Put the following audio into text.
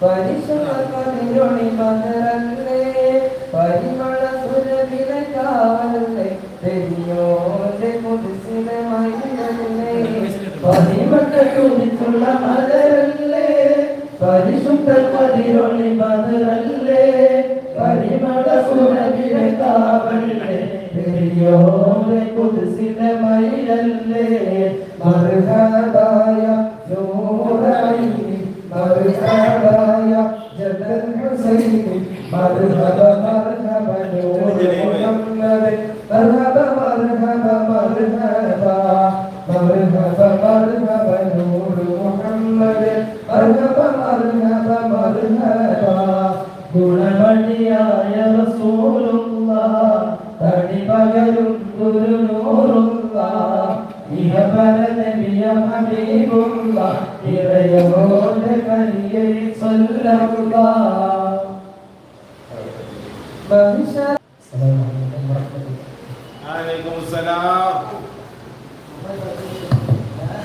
പരിശുദ്ധ കതിരൊളി മലരല്ലേ പരിമള സുരവില കാവലല്ലേ പെരിയോന്റെ കുതിസിലെ മയിലല്ലേ മലരല്ലേ പരിശുദ്ധ പതിരൊളി മലരല്ലേ പരിമള സുരവിലെ കാവലേ പെരിയോരെ കുതിസിലെ ഗുണമണിയായ റസൂലുള്ള തടി പകലും ഗുരുനൂറുള്ള ഇഹപര നബിയ ഹബീബുള്ള ഇറയോട് കയ്യിൽ സല്ലല്ല മനുഷ്യ അലൈക്കും സലാം